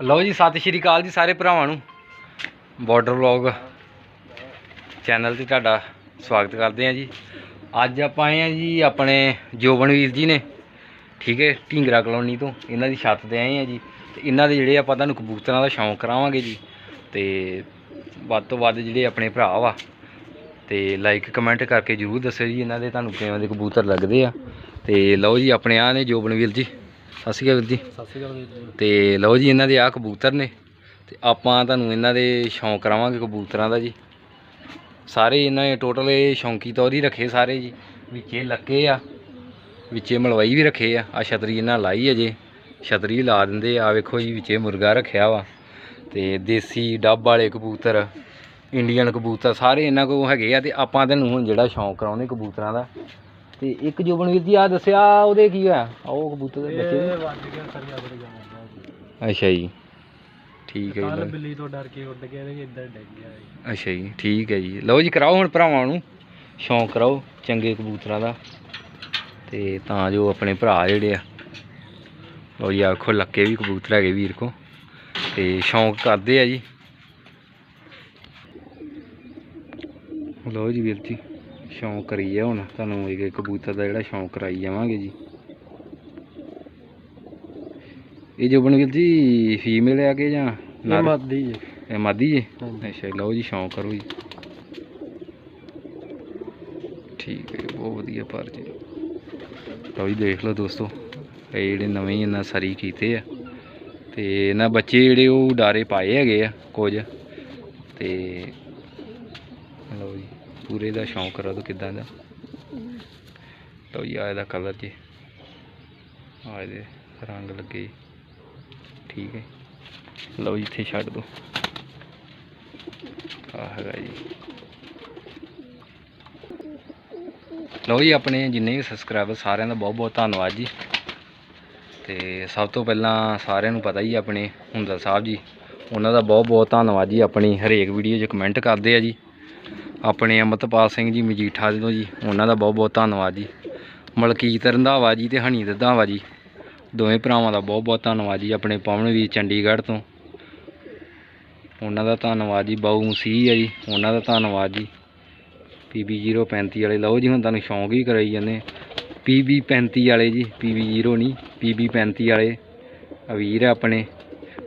ਲਓ ਜੀ, ਸਤਿ ਸ਼੍ਰੀ ਅਕਾਲ ਜੀ ਸਾਰੇ ਭਰਾਵਾਂ ਨੂੰ। ਬਾਰਡਰ ਵਲੌਗ ਚੈਨਲ ਤੇ ਤੁਹਾਡਾ ਸਵਾਗਤ ਕਰਦੇ ਹਾਂ ਜੀ। ਅੱਜ ਆਪਾਂ ਆਏ ਹਾਂ ਜੀ ਆਪਣੇ ਜੋਬਨਵੀਰ ਜੀ ਨੇ, ਠੀਕ ਹੈ, ਢਿੰਗਰਾ ਕਲੋਨੀ ਤੋਂ। ਇਹਨਾਂ ਦੀ ਛੱਤ ਤੇ ਆਏ ਹਾਂ ਜੀ। ਤੇ ਇਹਨਾਂ ਦੇ ਜਿਹੜੇ ਆਪਾਂ ਤੁਹਾਨੂੰ ਕਬੂਤਰਾਂ ਦਾ ਸ਼ੌਂਕ ਕਰਾਵਾਂਗੇ ਜੀ। ਤੇ ਵੱਧ ਤੋਂ ਵੱਧ ਜਿਹੜੇ ਆਪਣੇ ਭਰਾ ਵਾ, ਤੇ ਲਾਈਕ ਕਮੈਂਟ ਕਰਕੇ ਜਰੂਰ ਦੱਸਿਓ ਜੀ ਇਹਨਾਂ ਦੇ ਤੁਹਾਨੂੰ ਕਿਵੇਂ ਦੇ ਕਬੂਤਰ ਲੱਗਦੇ ਆ। ਤੇ ਲਓ ਜੀ, ਆਪਣੇ ਆ ਨੇ ਜੋਬਨਵੀਰ ਜੀ। ਸਤਿ ਸ਼੍ਰੀ ਅਕਾਲ ਵੀਰ ਜੀ। ਸਤਿ ਸ਼੍ਰੀ ਅਕਾਲ ਵੀਰ ਜੀ। ਤੇ ਲਓ ਜੀ ਇਹਨਾਂ ਦੇ ਆ ਕਬੂਤਰ ਨੇ। ਤੇ ਆਪਾਂ ਤੁਹਾਨੂੰ ਇਹਨਾਂ ਦੇ ਸ਼ੌਂਕ ਕਰਾਵਾਂਗੇ ਕਬੂਤਰਾਂ ਦਾ ਜੀ। ਸਾਰੇ ਇਹਨਾਂ ਨੇ ਟੋਟਲ ਇਹ ਸ਼ੌਂਕੀ ਤੌਰ ਹੀ ਰੱਖੇ ਸਾਰੇ ਜੀ। ਵਿੱਚੇ ਲੱਕੇ ਆ ਵਿੱਚੇ ਮਲਵਾਈ ਵੀ ਰੱਖੇ ਆ। ਆ ਛਤਰੀ ਇਹਨਾਂ ਲਾਈ ਅਜੇ ਛਤਰੀ ਲਾ ਦਿੰਦੇ ਆ। ਵੇਖੋ ਜੀ ਵਿੱਚੇ ਮੁਰਗਾ ਰੱਖਿਆ ਵਾ। ਤੇ ਦੇਸੀ ਡੱਬ ਵਾਲੇ ਕਬੂਤਰ ਇੰਡੀਅਨ ਕਬੂਤਰ ਸਾਰੇ ਇਹਨਾਂ ਕੋਲ ਹੈਗੇ ਆ। ਤੇ ਆਪਾਂ ਤੁਹਾਨੂੰ ਹੁਣ ਜਿਹੜਾ ਸ਼ੌਂਕ ਕਰਾਉਂਦੇ ਕਬੂਤਰਾਂ ਦਾ ਤੇ ਇੱਕ ਜੋਬਨਵੀਰ ਜੀ ਆ ਦੱਸਿਆ ਉਹਦੇ ਕੀ ਹੋਇਆ? ਉਹ ਕਬੂਤਰ ਦੇ ਬੱਚੇ ਇਹ ਵੱਜ ਗਿਆ ਸਰੀਆ ਬੜੇ ਜਾਣਾ ਜੀ ਅੱਛਾ ਜੀ। ਠੀਕ ਹੈ ਕੱਲ ਜੀ ਲਓ- ਬਿੱਲੀ ਤੋਂ ਡਰ ਕੇ ਉੱਡ ਗਿਆ ਤੇ ਇੱਧਰ ਡਿੱਗ ਗਿਆ ਜੀ। ਅੱਛਾ ਜੀ ਠੀਕ ਹੈ ਜੀ। ਲਓ ਜੀ ਕਰਾਓ ਹੁਣ ਭਰਾਵਾਂ ਨੂੰ। ਸ਼ੌਂਕ ਕਰਾਓ ਚੰਗੇ ਕਬੂਤਰਾਂ ਦਾ। ਤੇ ਤਾਂ ਜੋ ਆਪਣੇ ਭਰਾ ਜਿਹੜੇ ਆ। ਲਓ ਜੀ ਆਖੋ ਲੱਕੇ ਵੀ ਕਬੂਤਰ ਹੈਗੇ ਵੀਰ ਕੋ। ਤੇ ਸ਼ੌਂਕ ਕਰਦੇ ਆ ਜੀ। ਲਓ ਜੀ ਵੀਰ ਜੀ। ਸ਼ੌਂਕ ਕਰੀਏ ਹੁਣ ਤੁਹਾਨੂੰ ਇੱਕ ਇੱਕ ਕਬੂਤਰ ਦਾ ਜਿਹੜਾ ਸ਼ੌਂਕ ਕਰਾਈ ਜਾਵਾਂਗੇ ਜੀ। ਇਹ ਜੋਬਨ ਵੀਰ ਜੀ ਫੀਮੇਲ ਆ ਕੇ ਜਾਂ ਇਹ? ਮਾਦੀ ਜੀ। ਇਹ ਮਾਦੀ ਜੀ। ਅੱਛਾ ਲਓ ਜੀ ਸ਼ੌਂਕ ਕਰੋ ਜੀ। ਠੀਕ ਹੈ ਬਹੁਤ ਵਧੀਆ ਪਰ ਜੀ। ਲਓ ਜੀ ਦੇਖ ਲਓ ਦੋਸਤੋ ਇਹ ਜਿਹੜੇ ਨਵੇਂ ਇਹਨਾਂ ਸਰੀ ਕੀਤੇ ਆ। ਤੇ ਇਹਨਾਂ ਬੱਚੇ ਜਿਹੜੇ ਉਹ ਡਾਰੇ ਪਾਏ ਹੈਗੇ ਆ ਕੁਝ। ਤੇ ਲਓ ਜੀ। ਪੂਰੇ ਦਾ ਸ਼ੌਂਕ ਕਰੋ ਤੋ ਕਿਦਾਂ ਦਾ? ਲਓ ਜੀ ਆ ਦਾ ਕਲਰ ਜੀ। ਆਏ ਇਹਦੇ ਰੰਗ ਲੱਗੇ ਜੀ। ਠੀਕ ਹੈ। ਲਓ ਜੀ, ਇੱਥੇ ਛੱਡ ਦਿਓ ਆ ਹੈਗਾ ਜੀ। ਲਓ ਜੀ, ਆਪਣੇ ਜਿੰਨੇ ਵੀ ਸਬਸਕ੍ਰਾਈਬਰ ਸਾਰਿਆਂ ਦਾ ਬਹੁਤ ਬਹੁਤ ਧੰਨਵਾਦ ਜੀ। ਤੇ ਸਭ ਤੋਂ ਪਹਿਲਾਂ ਸਾਰਿਆਂ ਨੂੰ ਪਤਾ ਹੀ ਆਪਣੇ ਹੁੰਦਲ ਸਾਹਿਬ ਜੀ। ਉਹਨਾਂ ਦਾ ਬਹੁਤ ਬਹੁਤ ਧੰਨਵਾਦ ਜੀ, ਆਪਣੀ ਹਰੇਕ ਵੀਡੀਓ 'ਚ ਕਮੈਂਟ ਕਰਦੇ ਆ ਜੀ। ਆਪਣੇ ਅਮਰਤਪਾਲ ਸਿੰਘ ਜੀ, ਮਜੀਠਾ ਦੇ ਤੋਂ ਜੀ, ਉਹਨਾਂ ਦਾ ਬਹੁਤ ਬਹੁਤ ਧੰਨਵਾਦ ਜੀ। ਮਲਕੀਤ ਰੰਧਾਵਾ ਜੀ ਤੇ ਹਨੀ ਰੰਧਾਵਾ ਜੀ, ਦੋਵੇਂ ਭਰਾਵਾਂ ਦਾ ਬਹੁਤ ਬਹੁਤ ਧੰਨਵਾਦ ਜੀ ਆਪਣੇ ਪਵਨ ਵੀਰ ਚੰਡੀਗੜ੍ਹ ਤੋਂ। ਉਹਨਾਂ ਦਾ ਧੰਨਵਾਦ ਜੀ, ਬਾਊ ਮਸੀਹ ਆ ਜੀ, ਉਹਨਾਂ ਦਾ ਧੰਨਵਾਦ ਜੀ। ਪੀਬੀ 035 ਵਾਲੇ, ਲਓ ਜੀ ਹੁਣ ਤੁਹਾਨੂੰ ਸ਼ੌਂਕ ਹੀ ਕਰਾਈ ਜਾਂਦੇ ਪੀਬੀ 35 ਵਾਲੇ ਜੀ ਪੀਬੀ 0 ਨਹੀਂ ਪੀਬੀ 35 ਵਾਲੇ ਅਵੀਰ ਆਪਣੇ।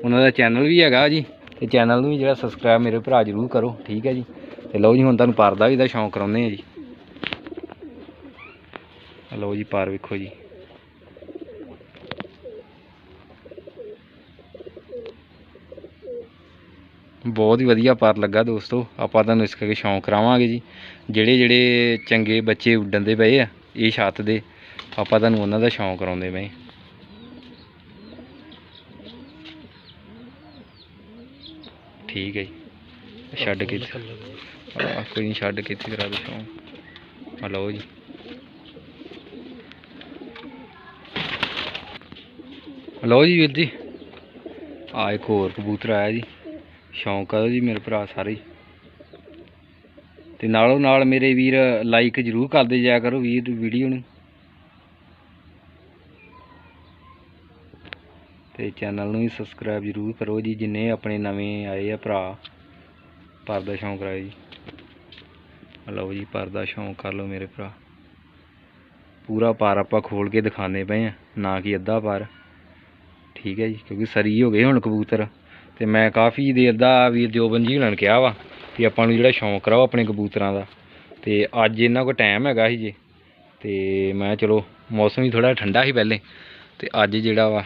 ਉਹਨਾਂ ਦਾ ਚੈਨਲ ਵੀ ਹੈਗਾ ਜੀ, ਤੇ ਚੈਨਲ ਨੂੰ ਵੀ ਜਿਹੜਾ ਸਬਸਕ੍ਰਾਈਬ ਮੇਰੇ ਭਰਾ ਜਰੂਰ ਕਰੋ, ਠੀਕ ਹੈ ਜੀ। ਤੇ ਲਓ ਜੀ ਹੁਣ ਤੁਹਾਨੂੰ ਪਾਰ ਦਾ ਵੀ ਦਾ ਸ਼ੌਂਕ ਕਰਾਉਂਦੇ ਆ ਜੀ। ਲਓ ਜੀ ਪਾਰ ਵੇਖੋ ਜੀ। ਬਹੁਤ ਹੀ ਵਧੀਆ ਪਰ ਲੱਗਾ ਦੋਸਤੋ ਆਪਾਂ ਤੁਹਾਨੂੰ ਇਸ ਕਰਕੇ ਸ਼ੌਂਕ ਕਰਾਵਾਂਗੇ ਜੀ। ਜਿਹੜੇ ਜਿਹੜੇ ਚੰਗੇ ਬੱਚੇ ਉੱਡਣ ਦੇ ਪਏ ਆ ਇਹ ਛੱਤ ਦੇ ਆਪਾਂ ਤੁਹਾਨੂੰ ਉਹਨਾਂ ਦਾ ਸ਼ੌਂਕ ਕਰਾਉਂਦੇ ਪਏ ਠੀਕ ਹੈ ਜੀ ਛੱਡ ਕੇ ਆਹ ਕੋਈ ਨਹੀਂ ਛੱਡ ਕੇ ਇੱਥੇ ਕਰਾ ਦੋ ਆ ਲਓ ਜੀ। ਲਓ ਜੀ ਵੀਰ ਜੀ। ਆ ਇੱਕ ਹੋਰ ਕਬੂਤਰ ਆਇਆ ਜੀ। ਸ਼ੌਂਕ ਆ ਜੀ ਮੇਰੇ ਭਰਾ ਸਾਰੇ। ਤੇ ਨਾਲੋਂ ਨਾਲ ਮੇਰੇ ਵੀਰ ਲਾਈਕ ਜ਼ਰੂਰ ਕਰਦੇ ਜਾਇਆ ਕਰੋ ਵੀਰ ਵੀਡੀਓ ਨੂੰ। ਤੇ ਚੈਨਲ ਨੂੰ ਵੀ ਸਬਸਕ੍ਰਾਈਬ ਜ਼ਰੂਰ ਕਰੋ ਜੀ, ਜਿੰਨੇ ਆਪਣੇ ਨਵੇਂ ਆਏ ਆ ਭਰਾ। ਪਰਦਾ ਸ਼ੌਂਕ ਰਾਏ ਜੀ। ਲਓ ਜੀ, ਪਰ ਦਾ ਸ਼ੌਂਕ ਕਰ ਲਓ ਮੇਰੇ ਭਰਾ। ਪੂਰਾ ਪਰ ਆਪਾਂ ਖੋਲ ਕੇ ਦਿਖਾਉਂਦੇ ਪਏ ਆ, ਨਾ ਕਿ ਅੱਧਾ ਪਰ। ਠੀਕ ਹੈ ਜੀ, ਕਿਉਂਕਿ ਸਰੀ ਹੋ ਗਏ ਹੁਣ ਕਬੂਤਰ। ਤੇ ਮੈਂ ਕਾਫੀ ਦੇਰ ਦਾ ਵੀਰ ਜੋਬਨ ਜੀ ਹੁਣਾਂ ਨੂੰ ਕਿਹਾ ਵਾ ਵੀ ਆਪਾਂ ਨੂੰ ਜਿਹੜਾ ਸ਼ੌਂਕ ਕਰਾਓ ਆਪਣੇ ਕਬੂਤਰਾਂ ਦਾ। ਤੇ ਅੱਜ ਇਹਨਾਂ ਕੋਲ ਟਾਈਮ ਹੈਗਾ ਸੀ ਜੀ। ਤੇ ਮੈਂ ਚਲੋ, ਮੌਸਮ ਵੀ ਥੋੜਾ ਠੰਡਾ ਸੀ ਪਹਿਲੇ। ਤੇ ਅੱਜ ਜਿਹੜਾ ਵਾ,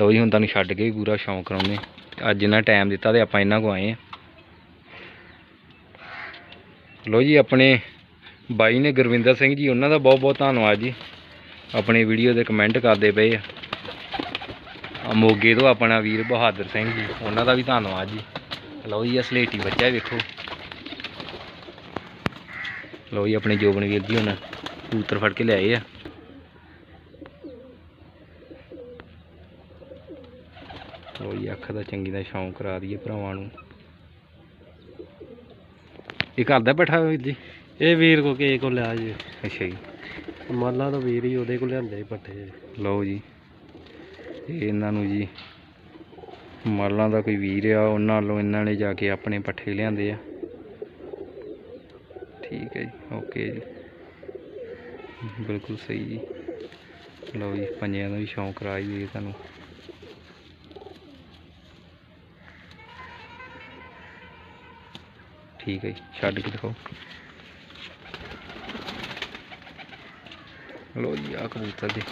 ਲਓ ਜੀ, ਹੁਣ ਤੁਹਾਨੂੰ ਛੱਡ ਕੇ ਪੂਰਾ ਸ਼ੌਂਕ ਕਰਾਉਂਦੇ ਤੇ ਅੱਜ ਇਹਨਾਂ ਟਾਈਮ ਦਿੱਤਾ ਤੇ ਆਪਾਂ ਇਹਨਾਂ ਕੋ ਆਏ ਆ। ਲਓ ਜੀ, ਆਪਣੇ ਬਾਈ ਨੇ ਗੁਰਵਿੰਦਰ ਸਿੰਘ ਜੀ, ਉਹਨਾਂ ਦਾ ਬਹੁਤ ਬਹੁਤ ਧੰਨਵਾਦ ਜੀ। ਆਪਣੀ ਵੀਡੀਓ ਦੇ ਕਮੈਂਟ ਕਰਦੇ ਪਏ ਆ। ਮੋਗੇ ਤੋਂ ਆਪਣਾ ਵੀਰ ਬਹਾਦਰ ਸਿੰਘ ਜੀ, ਉਹਨਾਂ ਦਾ ਵੀ ਧੰਨਵਾਦ ਜੀ। ਲਓ ਜੀ ਅਸਲੇਟੀ ਬੱਚਾ ਵੇਖੋ। ਲਓ ਜੀ, ਆਪਣੇ ਜੋਬਨ ਵੀਰ ਜੀ ਹੁਣ ਕਬੂਤਰ ਫੜ ਕੇ ਲਿਆਏ ਆ। ਲਓ ਜੀ, ਅੱਖ ਦਾ ਚੰਗੀ ਦਾ ਸ਼ੌਂਕ ਕਰਾ ਦਈਏ ਭਰਾਵਾਂ ਨੂੰ। ਇਹ ਘਰ ਦਾ ਬੈਠਾ ਵੀਰ ਜੀ? ਇਹ ਵੀਰ ਕੋ ਕੇ ਕੋ ਲਿਆ ਜੀ। ਅੱਛਾ ਜੀ। ਮਾਲਾ ਤੋਂ ਵੀਰ ਹੀ ਉਹਦੇ ਕੋਲ ਲਿਆਂਦੇ ਪੱਠੇ। ਲਓ ਜੀ। ਤੇ ਇਹਨਾਂ ਨੂੰ ਜੀ ਮਾਲਾਂ ਦਾ ਕੋਈ ਵੀਰ ਆ ਉਹਨਾਂ ਵੱਲੋਂ ਇਹਨਾਂ ਨੇ ਜਾ ਕੇ ਆਪਣੇ ਪੱਠੇ ਲਿਆਂਦੇ ਆ। ਠੀਕ ਹੈ ਜੀ ਓਕੇ ਜੀ। ਬਿਲਕੁਲ ਸਹੀ ਜੀ। ਲਓ ਜੀ ਪੰਜਿਆਂ ਦਾ ਵੀ ਸ਼ੌਂਕ ਕਰਾਈ ਦੇ ਤੁਹਾਨੂੰ। ਠੀਕ ਹੈ ਜੀ ਛੱਡ ਕੇ ਦਿਖਾਓ। ਲਓ ਜੀ ਆ ਕਬੂਤਰ ਜੀ।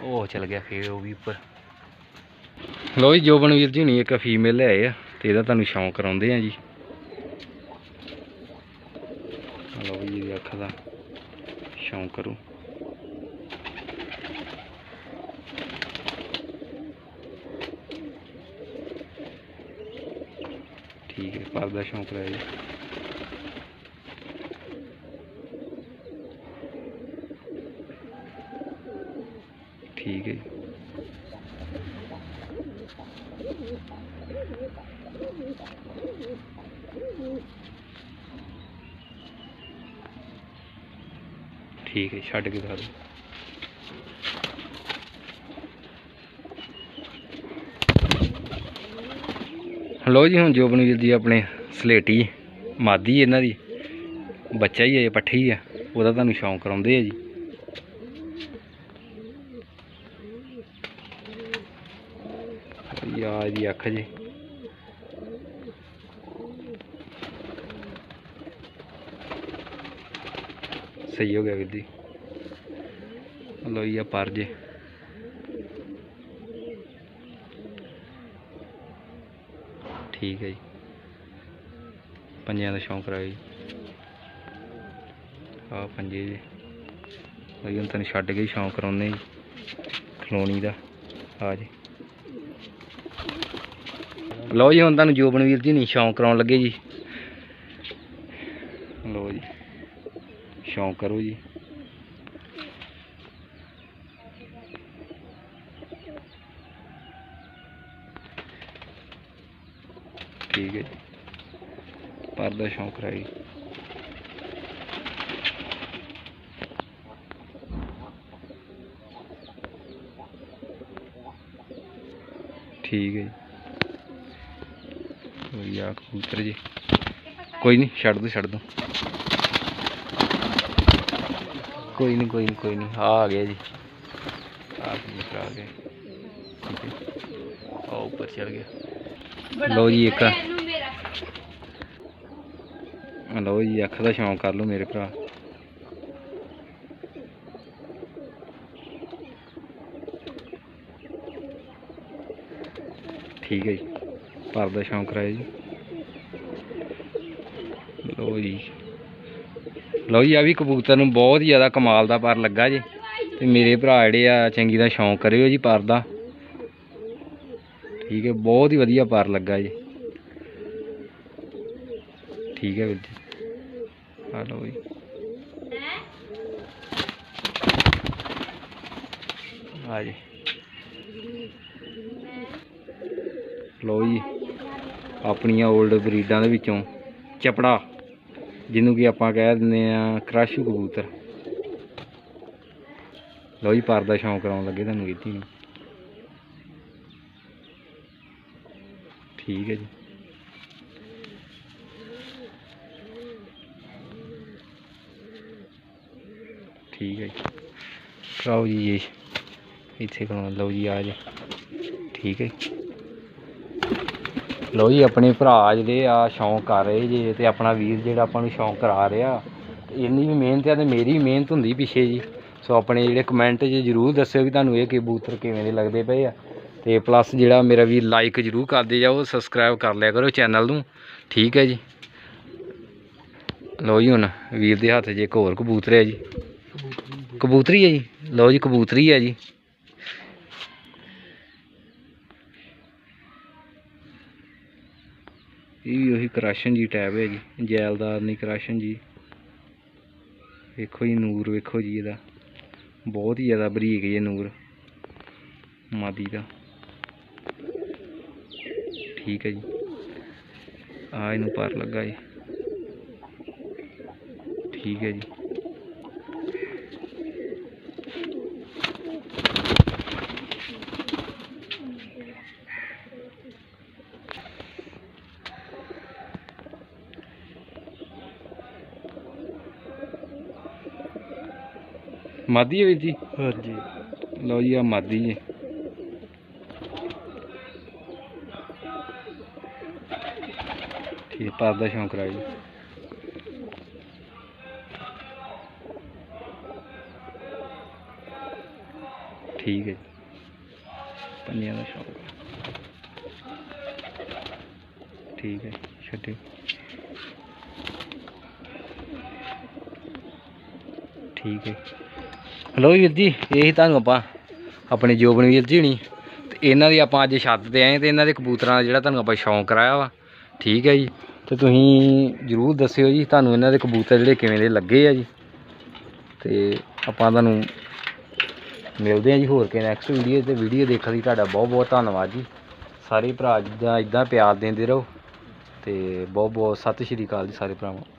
ਉਹ ਚਲ ਗਿਆ ਫੇਰ ਉਹ ਵੀ ਉੱਪਰ। ਲਓ ਜੀ ਜੋਬਨਵੀਰ ਜੀ ਹੁਣੀ ਇੱਕ ਫੀਮੇਲ ਲੈ ਆਏ ਆ ਤੇ ਇਹਦਾ ਤੁਹਾਨੂੰ ਸ਼ੌਂਕ ਕਰਾਉਂਦੇ ਆ ਜੀ। ਲਓ ਜੀ ਇਹਦੀ ਅੱਖ ਦਾ ਸ਼ੌਂਕ ਕਰੋ। ਠੀਕ ਹੈ ਪਰ ਦਾ ਸ਼ੌਂਕ ਰਿਹਾ ਜੀ ਠੀਕ ਹੈ ਜੀ ਠੀਕ ਹੈ ਛੱਡ ਕੇ ਦਿਖਾ ਲਓ ਜੀ, ਹੁਣ ਜੋਬਨਵੀਰ ਜੀ ਆਪਣੇ ਸਲੇਟੀ, ਮਾਦੀ ਇਹਨਾਂ ਦੀ, ਬੱਚਾ ਹੀ ਹੈ, ਇਹ ਪੱਠੀ ਹੀ ਆ ਉਹਦਾ ਤੁਹਾਨੂੰ ਸ਼ੌਂਕ ਕਰਾਉਂਦੇ ਆ ਜੀ। ਯਾ ਇਹਦੀ ਅੱਖ ਜੀ। ਸਹੀ ਹੋ ਗਿਆ ਵੀਰ ਜੀ। ਲੋ ਜੀ ਆ ਪਰ ਜੇ ਠੀਕ ਹੈ ਜੀ। ਪੰਜਿਆਂ ਦਾ ਸ਼ੌਂਕ ਰਿਹਾ ਜੀ। ਆ ਪੰਜੇ ਜੀ। ਲਓ ਹੁਣ ਤੈਨੂੰ ਛੱਡ ਕੇ ਸ਼ੌਂਕ ਕਰਾਉਂਦੇ ਜੀ। ਖਲੋਣੀ ਦਾ। ਆ ਜੀ। ਲਓ ਜੀ, ਹੁਣ ਤੁਹਾਨੂੰ ਜੋਬਨਵੀਰ ਜੀ ਨਹੀਂ ਸ਼ੌਂਕ ਕਰਾਉਣ ਲੱਗੇ ਜੀ। ਲਓ ਜੀ। ਸ਼ੌਂਕ ਕਰੋ ਜੀ। ਠੀਕ ਹੈ ਜੀ। ਪਰ ਦਾ ਸ਼ੌਂਕ ਰਾਈ ਠੀਕ ਹੈ ਜੀ। ਆ ਕਬੂਤਰ ਜੀ। ਕੋਈ ਨਹੀਂ, ਛੱਡ ਦੋ ਛੱਡ ਦੋ। ਕੋਈ ਨਹੀਂ ਕੋਈ ਨਹੀਂ ਕੋਈ ਨਹੀਂ। ਆ ਆ ਗਿਆ ਜੀ। ਆ ਕਬੂਤਰ ਆ ਗਿਆ। ਠੀਕ ਹੈ ਆ ਉੱਪਰ ਚੜ ਗਿਆ। ਲਓ ਜੀ ਇੱਕ। ਲਓ ਜੀ ਅੱਖ ਦਾ ਸ਼ੌਂਕ ਕਰ ਲਓ ਮੇਰੇ ਭਰਾ। ਠੀਕ ਹੈ ਜੀ ਪਰ ਦਾ ਸ਼ੌਂਕ ਰਾਏ ਜੀ। ਲਓ ਜੀ। ਲਓ ਜੀ ਆ ਵੀ ਕਬੂਤਰ ਨੂੰ ਬਹੁਤ ਜ਼ਿਆਦਾ ਕਮਾਲ ਦਾ ਪਰ ਲੱਗਾ ਜੀ। ਤੇ ਮੇਰੇ ਭਰਾ ਜਿਹੜੇ ਆ ਚੰਗੀ ਦਾ ਸ਼ੌਂਕ ਕਰਿਓ ਜੀ ਪਰ ਦਾ ਠੀਕ ਹੈ, ਬਹੁਤ ਹੀ ਵਧੀਆ ਪਰ ਲੱਗਾ ਜੀ। ਠੀਕ ਹੈ ਵੀਰ ਜੀ। ਆ ਲਓ ਜੀ। ਆ ਜੀ। ਲਓ ਜੀ, ਆਪਣੀਆਂ 올ਡ ਬਰੀਡਾਂ ਦੇ ਵਿੱਚੋਂ ਚਪੜਾ, ਜਿਹਨੂੰ ਕਿ ਆਪਾਂ ਕਹਿ ਦਿੰਦੇ ਆ ਕਰਾਸ਼ੂ ਕਬੂਤਰ। ਲਓ ਜੀ ਪਰ ਦਾ ਸ਼ੌਂਕ ਕਰਾਉਣ ਲੱਗੇ ਤੁਹਾਨੂੰ ਕੀਤੀ ਨੂੰ। ਠੀਕ ਹੈ ਜੀ। ਠੀਕ ਹੈ ਜੀ। ਕਰਾਓ ਜੀ ਇਹ, ਇੱਥੇ ਕਰਾਉਣਾ। ਲਓ ਜੀ ਆ ਜੀ। ਠੀਕ ਹੈ ਲਓ ਜੀ, ਆਪਣੇ ਭਰਾ ਜਿਹੜੇ ਆ, ਸ਼ੌਂਕ ਕਰ ਰਹੇ ਜੇ, ਤੇ ਆਪਣਾ ਵੀਰ ਜਿਹੜਾ ਆਪਾਂ ਨੂੰ ਸ਼ੌਂਕ ਕਰਾ ਰਿਹਾ। ਤੇ ਇੰਨੀ ਵੀ ਮਿਹਨਤ ਆ ਤੇ ਮੇਰੀ ਵੀ ਮਿਹਨਤ ਹੁੰਦੀ ਪਿੱਛੇ ਜੀ। ਸੋ ਆਪਣੇ ਜਿਹੜੇ ਕਮੈਂਟ 'ਚ ਜਰੂਰ ਦੱਸਿਓ ਵੀ ਤੁਹਾਨੂੰ ਇਹ ਕਬੂਤਰ ਕਿਵੇਂ ਦੇ ਲੱਗਦੇ ਪਏ ਆ। ਤੇ ਪਲੱਸ ਜਿਹੜਾ ਮੇਰਾ ਵੀ ਲਾਈਕ ਜਰੂਰ ਕਰਦੇ ਜਾਓ ਸਬਸਕ੍ਰਾਈਬ ਕਰ ਲਿਆ ਕਰੋ ਚੈਨਲ ਨੂੰ। ਠੀਕ ਹੈ ਜੀ। ਲਓ ਜੀ ਹੁਣ ਵੀਰ ਦੇ ਹੱਥ 'ਚ ਇੱਕ ਹੋਰ ਕਬੂਤਰ ਹੈ ਜੀ। ਕਬੂਤਰੀ ਹੈ ਜੀ? ਲਓ ਜੀ, ਕਬੂਤਰੀ ਹੈ ਜੀ। ਇਹ ਵੀ ਉਹੀ ਕਰਾਸ਼ਨ ਜੀ ਟੈਬ ਹੈ ਜੀ। ਜੈਲਦਾਰ ਨਹੀਂ ਕਰਾਸ਼ਨ ਜੀ। ਵੇਖੋ ਜੀ ਨੂਰ, ਵੇਖੋ ਜੀ ਇਹਦਾ। ਬਹੁਤ ਹੀ ਜ਼ਿਆਦਾ ਬਰੀਕ ਜੀ ਨੂਰ। ਮਾਦੀ ਦਾ। ਠੀਕ ਹੈ ਜੀ। ਆ ਇਹਨੂੰ ਪਰ ਲੱਗਾ ਜੀ। ਠੀਕ ਹੈ ਜੀ। ਮਾਦੀ ਹੈ ਵੀਰ ਜੀ? ਹਾਂਜੀ। ਲਓ ਜੀ ਆ ਮਾਦੀ ਹੈ ਜੀ ਠੀਕ ਦਾ ਸ਼ੌਂਕ ਰਾਜ। ਠੀਕ ਹੈ ਜੀ। ਪੰਨਿਆਂ ਦਾ ਸ਼ੌਂਕ। ਠੀਕ ਹੈ ਛੱਡੇ ਠੀਕ ਹੈ। ਹਲੋ ਵੀਰ ਜੀ, ਇਹੀ ਤੁਹਾਨੂੰ ਆਪਾਂ ਆਪਣੇ ਜੋਬਨ ਵੀਰ ਜੀ ਹਣੀ। ਤੇ ਇਹਨਾਂ ਦੀ ਆਪਾਂ ਅੱਜ ਛੱਤ ਤੇ ਆਏ ਤੇ ਇਹਨਾਂ ਦੇ ਕਬੂਤਰਾਂ ਦਾ ਜਿਹੜਾ ਤੁਹਾਨੂੰ ਆਪਾਂ ਸ਼ੌਂਕ ਕਰਾਇਆ ਵਾ। ਠੀਕ ਹੈ ਜੀ। ਤੇ ਤੁਸੀਂ ਜਰੂਰ ਦੱਸਿਓ ਜੀ, ਤੁਹਾਨੂੰ ਇਹਨਾਂ ਦੇ ਕਬੂਤਰ ਜਿਹੜੇ ਕਿਵੇਂ ਦੇ ਲੱਗੇ ਆ ਜੀ। ਤੇ ਆਪਾਂ ਤੁਹਾਨੂੰ ਮਿਲਦੇ ਆ ਜੀ ਹੋਰ ਕੇ ਨੈਕਸਟ ਵੀਡੀਓ ਤੇ। ਵੀਡੀਓ ਦੇਖਣ ਲਈ ਤੁਹਾਡਾ ਬਹੁਤ ਬਹੁਤ ਧੰਨਵਾਦ ਜੀ। ਸਾਰੇ ਭਰਾ ਜਿੱਦਾਂ, ਇਦਾਂ ਪਿਆਰ ਦਿੰਦੇ ਰਹੋ ਤੇ ਬਹੁਤ ਬਹੁਤ ਸਤਿ ਸ਼੍ਰੀ ਅਕਾਲ ਜੀ ਸਾਰੇ ਭਰਾਵਾਂ।